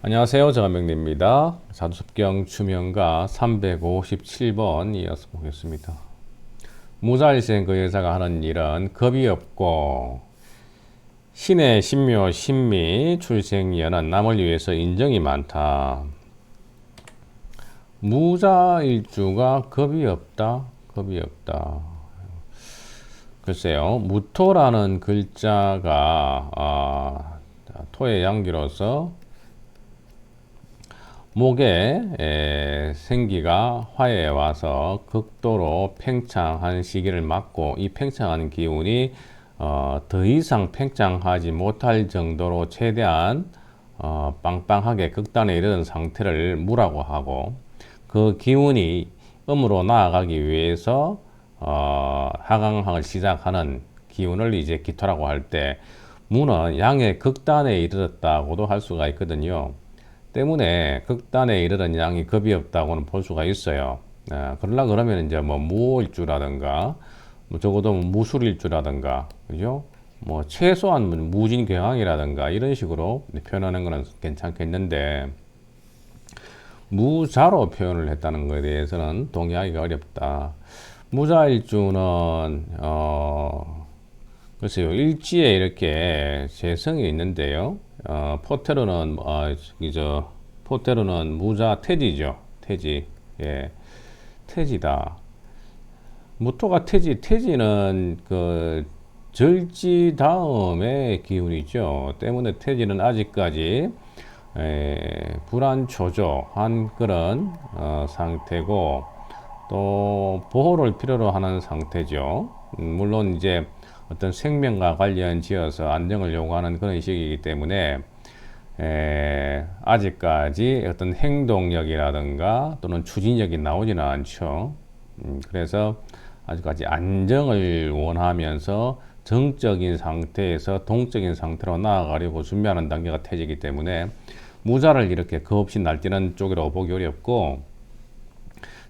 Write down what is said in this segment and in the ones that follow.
안녕하세요. 정한명리입니다. 사두습경 추명가 357번 이어서 보겠습니다. 무자일생 그 여자가 하는 일은 겁이 없고 신의 신묘 신미 출생이여는 남을 위해서 인정이 많다. 무자일주가 겁이 없다. 겁이 없다. 글쎄요. 무토라는 글자가 아, 토의 양기로서 목에 에, 생기가 화에 와서 극도로 팽창한 시기를 맞고 이 팽창한 기운이 어, 더 이상 팽창하지 못할 정도로 최대한 어, 빵빵하게 극단에 이르는 상태를 무라고 하고 그 기운이 음으로 나아가기 위해서 어, 하강항을 시작하는 기운을 이제 기토라고 할 때 무는 양의 극단에 이르렀다고도 할 수가 있거든요. 때문에 극단에 이르는 양이 겁이 없다고는 볼 수가 있어요. 아, 그러려 그러면 이제 뭐 무일주라든가 뭐 적어도 무술일주라든가 그죠? 뭐 최소한 무진경항이라든가 이런 식으로 표현하는 거는 괜찮겠는데 무자로 표현을 했다는 것에 대해서는 동의하기가 어렵다. 무자일주는 어 글쎄요 일지에 이렇게 재성이 있는데요. 어, 포테로는 아, 이저 포테로는 무자 태지죠. 태지. 예. 태지다. 무토가 태지. 태지는 그 절지 다음의 기운이죠. 때문에 태지는 아직까지 에, 불안초조한 그런 어, 상태고 또 보호를 필요로 하는 상태죠. 음, 물론 이제 어떤 생명과 관련 지어서 안정을 요구하는 그런 시기이기 때문에 에, 아직까지 어떤 행동력이라든가 또는 추진력이 나오지는 않죠. 음, 그래서 아직까지 안정을 원하면서 정적인 상태에서 동적인 상태로 나아가려고 준비하는 단계가 태지기 때문에 무자를 이렇게 겁없이 날뛰는 쪽이라고 보기 어렵고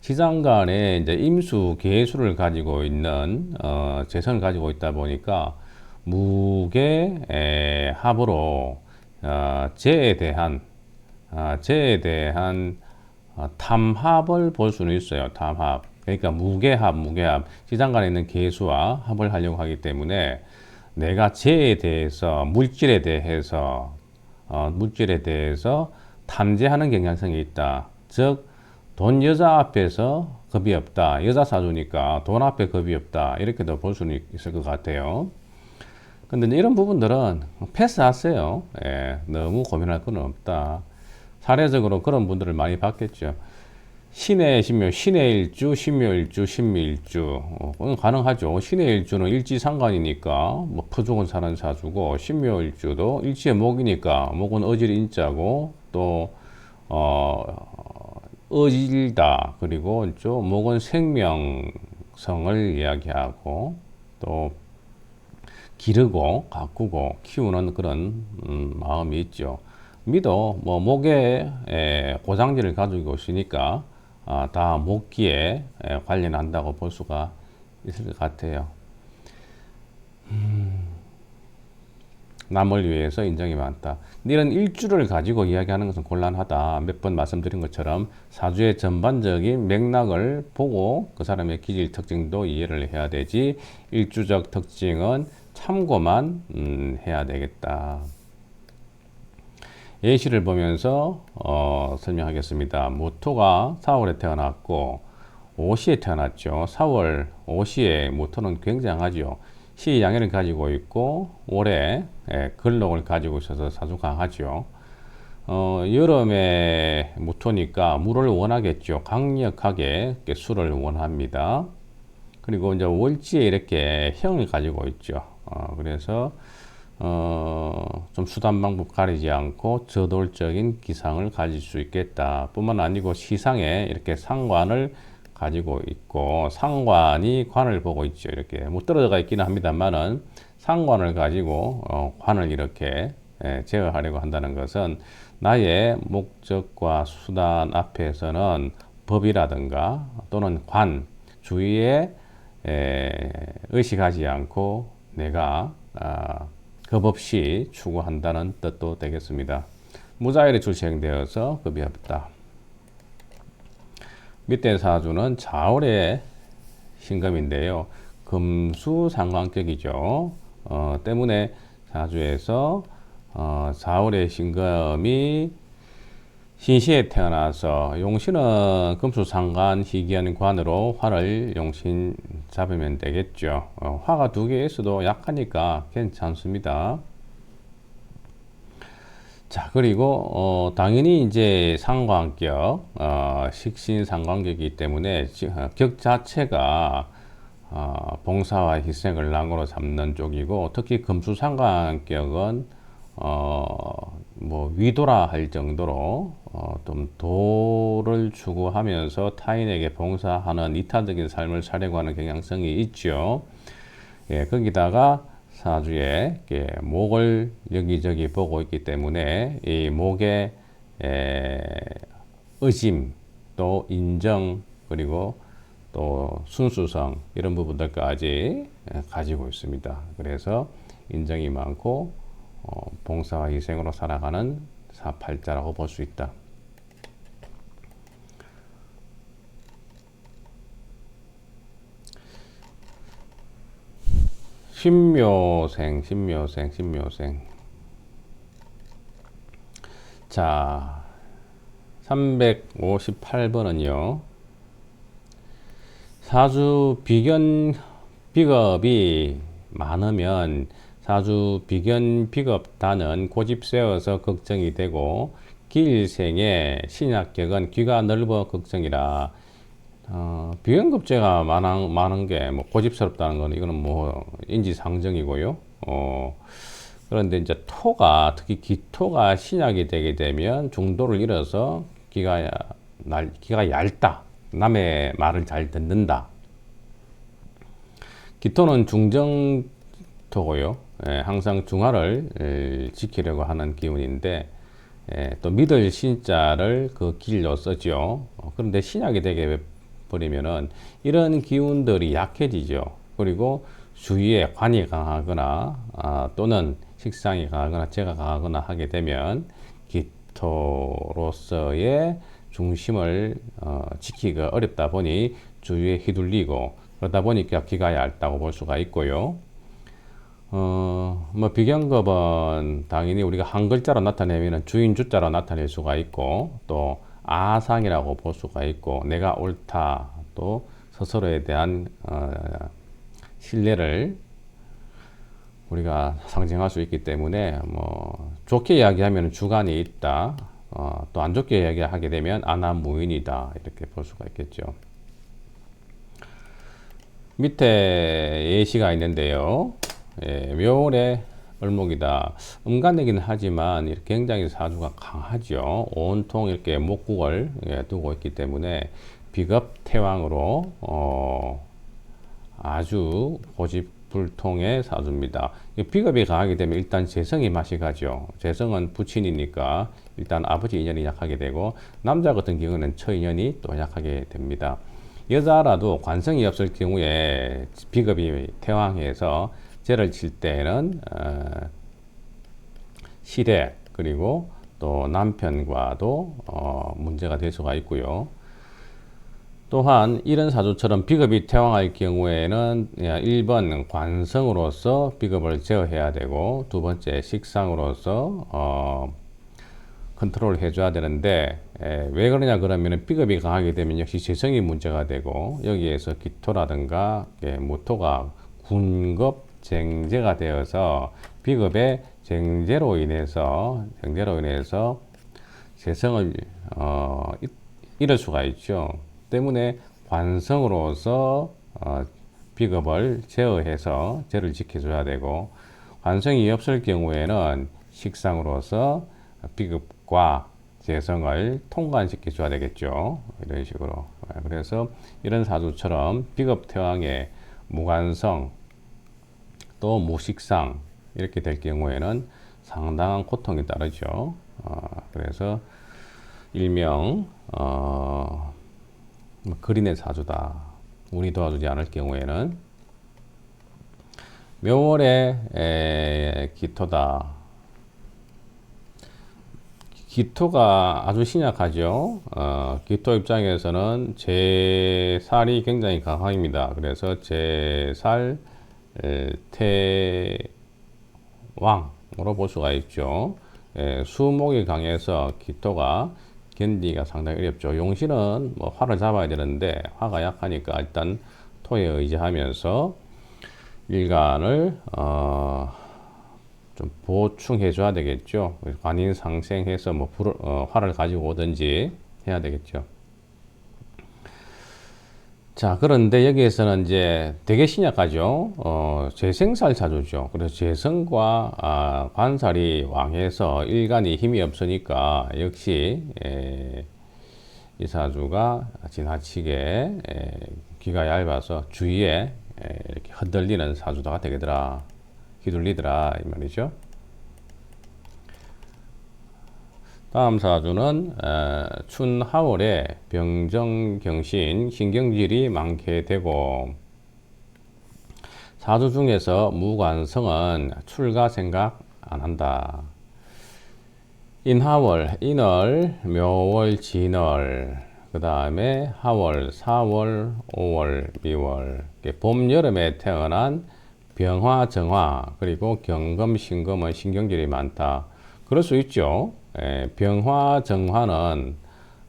시장 간에 이제 임수 계수를 가지고 있는 어, 재선을 가지고 있다 보니까 무게 에, 합으로 어, 재에 대한 어, 재에 대한 어, 탐합을 볼 수는 있어요. 탐합. 그러니까 무게합, 무게합. 시장 간에 있는 계수와 합을 하려고 하기 때문에 내가 재에 대해서 물질에 대해서 어, 물질에 대해서 탐지하는 경향성이 있다. 즉, 돈 여자 앞에서 겁이 없다. 여자 사주니까 돈 앞에 겁이 없다. 이렇게도 볼 수는 있을 것 같아요. 근데 이런 부분들은 패스하세요. 예, 너무 고민할 건 없다. 사례적으로 그런 분들을 많이 봤겠죠. 신의 신묘, 신의 일주, 신묘일주, 신미일주. 어, 가능하죠. 신의 일주는 일지상관이니까, 뭐, 퍼죽은 사는 사주고, 신묘일주도 일지의 목이니까, 목은 어질 인자고, 또, 어, 어질다. 그리고 좀 목은 생명성을 이야기하고, 또, 기르고, 가꾸고, 키우는 그런, 음, 마음이 있죠. 미도, 뭐, 목에, 에, 고장지를 가지고 있으니까, 아, 다 목기에 관련한다고 볼 수가 있을 것 같아요. 음, 남을 위해서 인정이 많다. 이런 일주를 가지고 이야기하는 것은 곤란하다. 몇 번 말씀드린 것처럼 사주의 전반적인 맥락을 보고 그 사람의 기질 특징도 이해를 해야 되지 일주적 특징은 참고만 음, 해야 되겠다. 예시를 보면서 어, 설명하겠습니다. 모토가 4월에 태어났고 5시에 태어났죠. 4월 5시에 모토는 굉장하죠. 시 양해를 가지고 있고 올해 예, 근록을 가지고 있어서 사주 강하죠. 어, 여름에 모토니까 물을 원하겠죠. 강력하게 술을 원합니다. 그리고 이제 월지에 이렇게 형을 가지고 있죠. 어, 그래서 어, 좀 수단 방법 가리지 않고 저돌적인 기상을 가질 수 있겠다. 뿐만 아니고 시상에 이렇게 상관을 가지고 있고 상관이 관을 보고 있죠. 이렇게 뭐 떨어져가 있기는 합니다만은 상관을 가지고 어, 관을 이렇게 예, 제어하려고 한다는 것은 나의 목적과 수단 앞에서는 법이라든가 또는 관 주위에 에, 의식하지 않고 내가 아, 겁 없이 추구한다는 뜻도 되겠습니다. 무자일이 출생되어서 급이 없다. 밑에 사주는 자월의 신금인데요. 금수 상관격이죠. 어, 때문에 사주에서 어, 자월의 신금이 신시에 태어나서 용신은 금수상관 희귀연관으로 화를 용신 잡으면 되겠죠. 어, 화가 두개 있어도 약하니까 괜찮습니다. 자 그리고 어, 당연히 이제 상관격 어, 식신 상관격이기 때문에 어, 격 자체가 어, 봉사와 희생을 랑으로 잡는 쪽이고 특히 금수 상관격은 어, 뭐 위도라 할 정도로 어, 좀 도를 추구하면서 타인에게 봉사하는 이타적인 삶을 살려고 하는 경향성이 있죠. 예, 거기다가 사주에 예, 목을 여기저기 보고 있기 때문에 이 목의 에, 의심 또 인정 그리고 또 순수성 이런 부분들까지 가지고 있습니다. 그래서 인정이 많고 어, 봉사와 희생으로 살아가는 사팔자라고 볼 수 있다. 신묘생, 신묘생, 신묘생. 자, 358번은요. 사주 비견 비겁이 많으면 사주 비견 비겁다는 고집 세워서 걱정이 되고 기일생의 신약격은 귀가 넓어 걱정이라 어, 비견급제가 많은, 많은 게 뭐 고집스럽다는 건 이거는 뭐 인지상정이고요. 어, 그런데 이제 토가 특히 기토가 신약이 되게 되면 중도를 잃어서 기가 날 기가 얇다. 남의 말을 잘 듣는다. 기토는 중정토고요. 예, 항상 중화를 예, 지키려고 하는 기운인데 예, 또 믿을 신자를 그 길로 쓰죠. 어, 그런데 신약이 되게 버리면은 이런 기운들이 약해지죠. 그리고 주위에 관이 강하거나 아, 또는 식상이 강하거나 제가 강하거나 하게 되면 기토로서의 중심을 어, 지키기가 어렵다 보니 주위에 휘둘리고 그러다 보니까 기가 얇다고 볼 수가 있고요. 어, 뭐 비경급은 당연히 우리가 한 글자로 나타내면 주인 주자로 나타낼 수가 있고 또 아상이라고 볼 수가 있고 내가 옳다 또 스스로에 대한 어, 신뢰를 우리가 상징할 수 있기 때문에 뭐 좋게 이야기하면 주관이 있다 어, 또 안 좋게 이야기하게 되면 아나무인이다 이렇게 볼 수가 있겠죠. 밑에 예시가 있는데요. 예, 묘월의 을목이다. 음간이긴 하지만 굉장히 사주가 강하죠. 온통 이렇게 목국을 예, 두고 있기 때문에 비겁 태왕으로 어, 아주 고집불통의 사주입니다. 비겁이 강하게 되면 일단 재성이 맛이 가죠. 재성은 부친이니까 일단 아버지 인연이 약하게 되고 남자 같은 경우는 처 인연이 또 약하게 됩니다. 여자라도 관성이 없을 경우에 비겁이 태왕해서 죄를 칠 때는 어, 시댁 그리고 또 남편과도 어, 문제가 될 수가 있고요. 또한 이런 사주처럼 비겁이 태왕할 경우에는 1번 관성으로서 비겁을 제어해야 되고 두 번째 식상으로서 어, 컨트롤 해줘야 되는데 에, 왜 그러냐 그러면 비겁이 강하게 되면 역시 재성이 문제가 되고 여기에서 기토라든가 예, 무토가 군급 쟁제가 되어서 비급의 쟁제로 인해서 쟁제로 인해서 재성을 어, 잃을 수가 있죠. 때문에 관성으로서 어, 비급을 제어해서 죄를 지켜줘야 되고 관성이 없을 경우에는 식상으로서 비급과 재성을 통관시켜 줘야 되겠죠. 이런 식으로. 그래서 이런 사주처럼 비급 태왕의 무관성 또 무식상 이렇게 될 경우에는 상당한 고통이 따르죠. 어, 그래서 일명 어, 뭐 그린의 사주다. 운이 도와주지 않을 경우에는 묘월의 기토다. 기토가 아주 신약하죠. 어, 기토 입장에서는 제 살이 굉장히 강합니다. 그래서 제살 에, 태왕으로 볼 수가 있죠. 예, 수목이 강해서 기토가 견디기가 상당히 어렵죠. 용신은 뭐 화를 잡아야 되는데 화가 약하니까 일단 토에 의지하면서 일간을 어, 좀 보충해 줘야 되겠죠. 관인 상생해서 뭐 불, 어, 화를 가지고 오든지 해야 되겠죠. 자, 그런데 여기에서는 이제 되게 신약하죠. 어, 재생살 사주죠. 그래서 재성과 아, 관살이 왕해서 일간이 힘이 없으니까 역시 에, 이 사주가 지나치게 에, 귀가 얇아서 주위에 에, 이렇게 흔들리는 사주가 되겠더라. 휘둘리더라 이 말이죠. 다음 사주는 에, 춘하월에 병정경신 신경질이 많게 되고 사주 중에서 무관성은 출가 생각 안 한다. 인하월, 인월, 묘월, 진월, 그 다음에 하월, 사월, 오월, 미월, 봄, 여름에 태어난 병화, 정화, 그리고 경금, 신금은 신경질이 많다. 그럴 수 있죠. 예, 병화, 정화는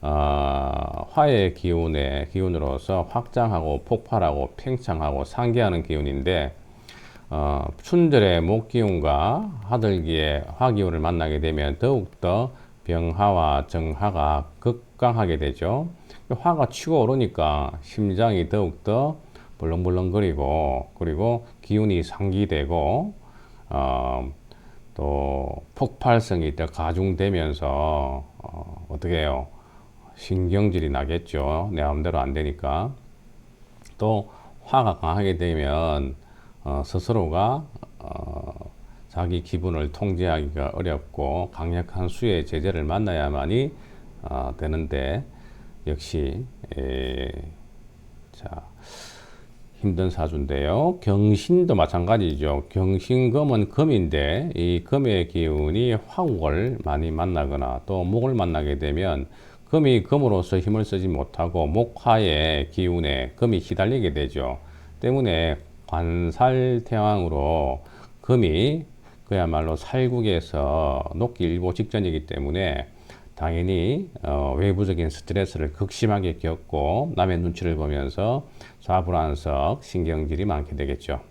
어, 화의 기운의 기운으로서 확장하고 폭발하고 팽창하고 상기하는 기운인데 어, 춘절의 목 기운과 하들기의 화 기운을 만나게 되면 더욱더 병화와 정화가 극강하게 되죠. 화가 치고 오르니까 심장이 더욱더 벌렁벌렁거리고 그리고 기운이 상기되고 어, 또 폭발성이 더 가중되면서 어, 어떻게 해요? 신경질이 나겠죠. 내 마음대로 안 되니까. 또 화가 강하게 되면 어, 스스로가 어, 자기 기분을 통제하기가 어렵고 강력한 수의 제재를 만나야만이 어, 되는데 역시 에, 자 힘든 사주인데요. 경신도 마찬가지죠. 경신금은 금인데 이 금의 기운이 화국을 많이 만나거나 또 목을 만나게 되면 금이 금으로서 힘을 쓰지 못하고 목화의 기운에 금이 시달리게 되죠. 때문에 관살태왕으로 금이 그야말로 살국에서 녹기 일보 직전이기 때문에 당연히 어, 외부적인 스트레스를 극심하게 겪고 남의 눈치를 보면서 좌불안석 신경질이 많게 되겠죠.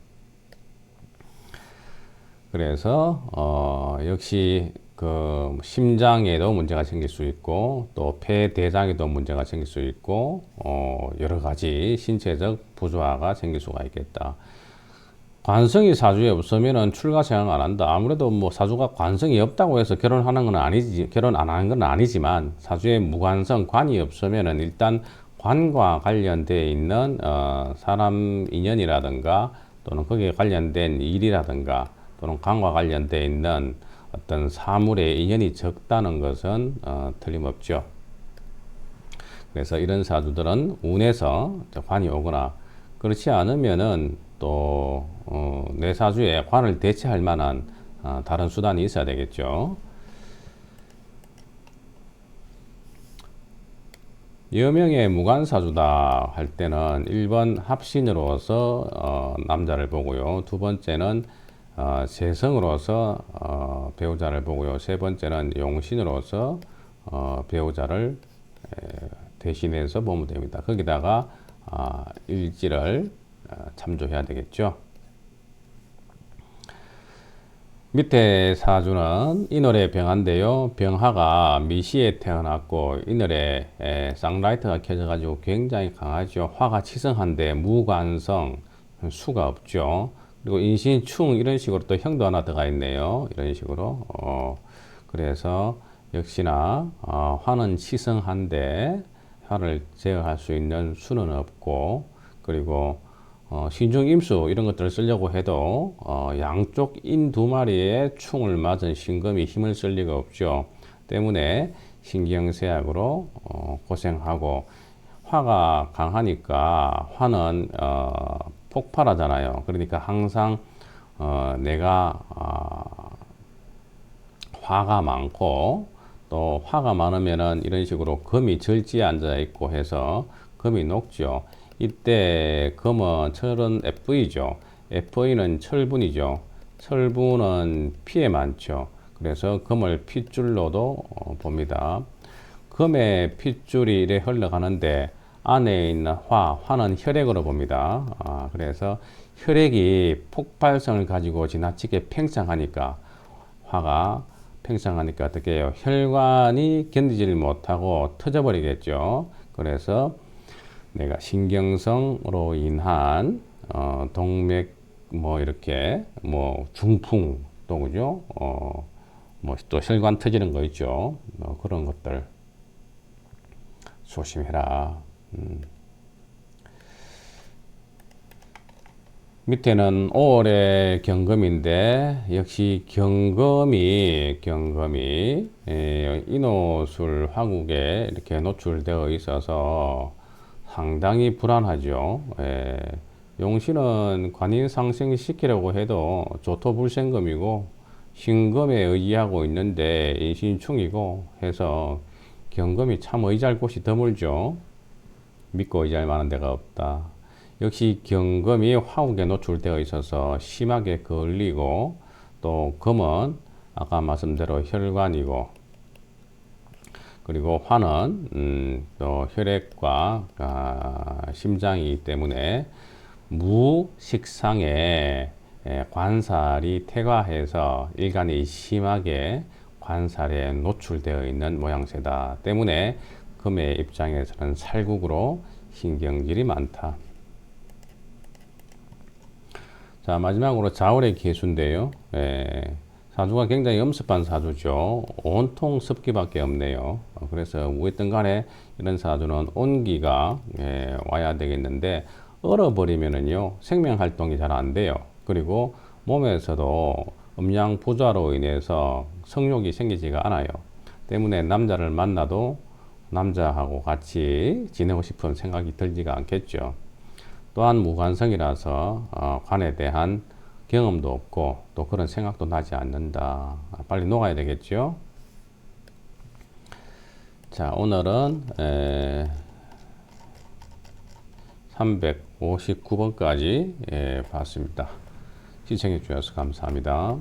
그래서 어, 역시 그 심장에도 문제가 생길 수 있고 또 폐 대장에도 문제가 생길 수 있고 어, 여러 가지 신체적 부조화가 생길 수가 있겠다. 관성이 사주에 없으면은 출가 생각 안 한다. 아무래도 뭐 사주가 관성이 없다고 해서 결혼하는 건 아니지, 결혼 안 하는 건 아니지만 사주에 무관성, 관이 없으면은 일단 관과 관련돼 있는 어, 사람 인연이라든가 또는 거기에 관련된 일이라든가 또는 관과 관련돼 있는 어떤 사물의 인연이 적다는 것은 어, 틀림없죠. 그래서 이런 사주들은 운에서 관이 오거나 그렇지 않으면은 또 어, 내 사주에 관을 대체할 만한 어, 다른 수단이 있어야 되겠죠. 여명의 무관사주다 할 때는 1번 합신으로서 어, 남자를 보고요. 두 번째는 어, 재성으로서 어, 배우자를 보고요. 세 번째는 용신으로서 어, 배우자를 에, 대신해서 보면 됩니다. 거기다가 아, 일지를 어, 참조해야 되겠죠. 밑에 사주는 이월에 병한데요. 병하가 미시에 태어났고 이월에 쌍라이트가 켜져가지고 굉장히 강하죠. 화가 치성한데 무관성 수가 없죠. 그리고 인신충 이런 식으로 또 형도 하나 들어가 있네요. 이런 식으로 어, 그래서 역시나 어, 화는 치성한데 화를 제어할 수 있는 수는 없고 그리고 어, 신중 임수 이런 것들을 쓰려고 해도 어, 양쪽 인 두 마리의 충을 맞은 신금이 힘을 쓸 리가 없죠. 때문에 신경쇠약으로 어, 고생하고 화가 강하니까 화는 어, 폭발하잖아요. 그러니까 항상 어, 내가 어, 화가 많고 또 화가 많으면은 이런 식으로 금이 절지에 앉아 있고 해서 금이 녹죠. 이때 금은 철은 FE죠. FE는 철분이죠. 철분은 피에 많죠. 그래서 금을 핏줄로도 어, 봅니다. 금의 핏줄이 이래 흘러가는데 안에 있는 화, 화는 혈액으로 봅니다. 아, 그래서 혈액이 폭발성을 가지고 지나치게 팽창하니까 화가 팽창하니까 어떻게 해요? 혈관이 견디지를 못하고 터져버리겠죠. 그래서 내가 신경성으로 인한 어, 동맥 뭐 이렇게 뭐 중풍 또 그죠? 어, 뭐 또 혈관 터지는 거 있죠. 뭐 그런 것들 조심해라. 음. 밑에는 5월의 경금인데 역시 경금이 경금이 에, 인호술 화국에 이렇게 노출되어 있어서 상당히 불안하죠. 에, 용신은 관인 상승시키려고 해도 조토불생금이고 신금에 의지하고 있는데 인신충이고 해서 경금이 참 의지할 곳이 드물죠. 믿고 의지할 만한 데가 없다. 역시 경금이 화국에 노출되어 있어서 심하게 걸리고 또 금은 아까 말씀대로 혈관이고 그리고 화는 음, 또 혈액과 아, 심장이기 때문에 무식상에 에, 관살이 퇴화해서 일간이 심하게 관살에 노출되어 있는 모양새다 때문에 금의 입장에서는 살국으로 신경질이 많다. 자 마지막으로 자월의 개수인데요. 예, 사주가 굉장히 엄습한 사주죠. 온통 습기밖에 없네요. 어, 그래서 무엇든 간에 이런 사주는 온기가 예, 와야 되겠는데 얼어버리면은요 생명 활동이 잘 안 돼요. 그리고 몸에서도 음양 부좌로 인해서 성욕이 생기지가 않아요. 때문에 남자를 만나도 남자하고 같이 지내고 싶은 생각이 들지가 않겠죠. 또한 무관성이라서 어, 관에 대한 경험도 없고 또 그런 생각도 나지 않는다. 아, 빨리 녹아야 되겠죠. 자 오늘은 에, 359번까지 예, 봤습니다. 시청해 주셔서 감사합니다.